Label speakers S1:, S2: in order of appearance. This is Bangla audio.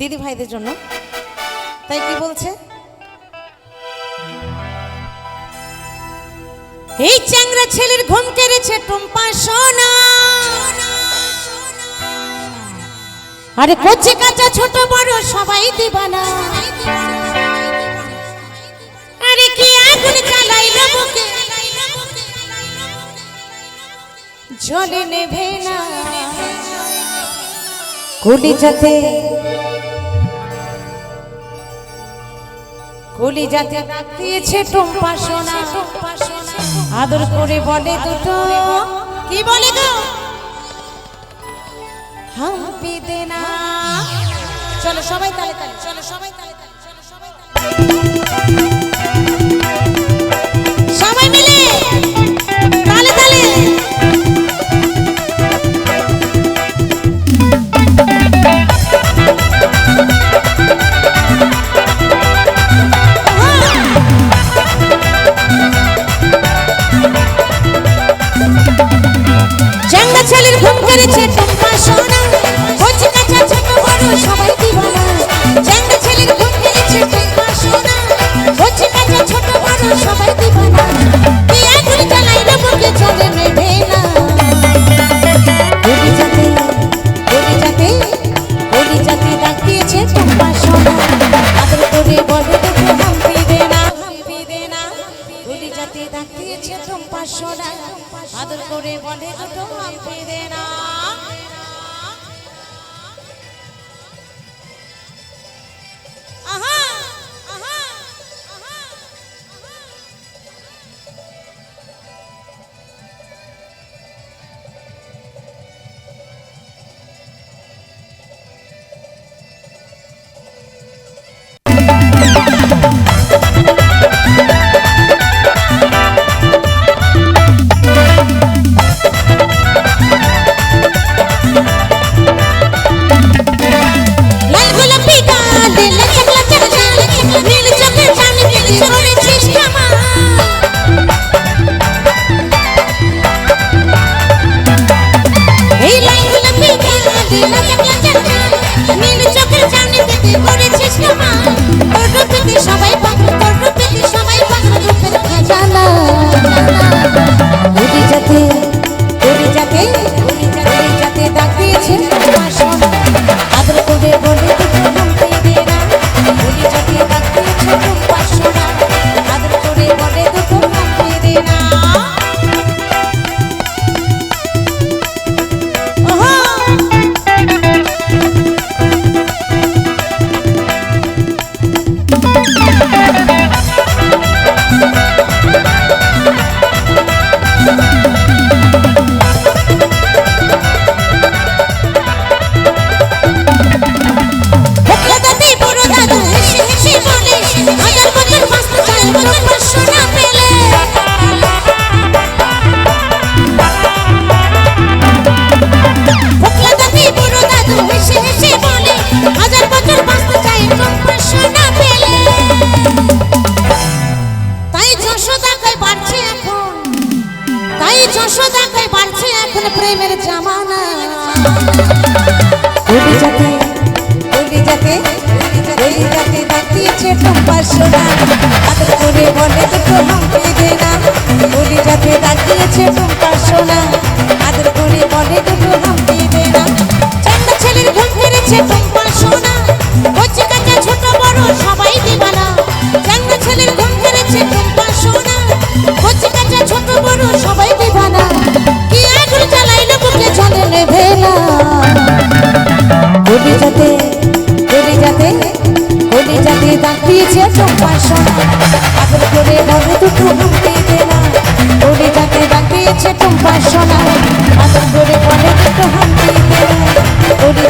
S1: দিদি ভাইদের জন্য। তাই কি বলছে? এই চ্যাংরা ছেলের ঘুম কেড়েছে টুম্পা, সোনা। আরে কচি কাঁচা ছোট বড় সবাই দিবানা। আরে কি আগুন জ্বালাইলো বুকে জলে নেভে না। কলিজাতে কলি যাতে দিয়েছে টম্পা সোনা। আদর করে বলে দুটো। কি বলে তো হাম্পি দেনা। চলো সবাই তালে তালে চলো সবাই তালে। আদর করে বলে দুটো হাম্পি দে না Thank you. প্রেমের জামানা। উড়ে যাতে উড়ে যাতে উড়ে যাতে দেখিয়েছে তোমার সোনা। আদর করে বলে দুটো হাম বেঁধে না। উড়ে যাতে দেখিয়েছে তোমার সোনা। রাতে হলি যাতে তাকিয়েছে তোমার সোনা পাগল করে মনে দুটো ঘুমতে দেনা হলি যাতে তাকিয়েছে তোমার সোনা পাগল করে মনে দুটো ঘুমতে দেনা হলি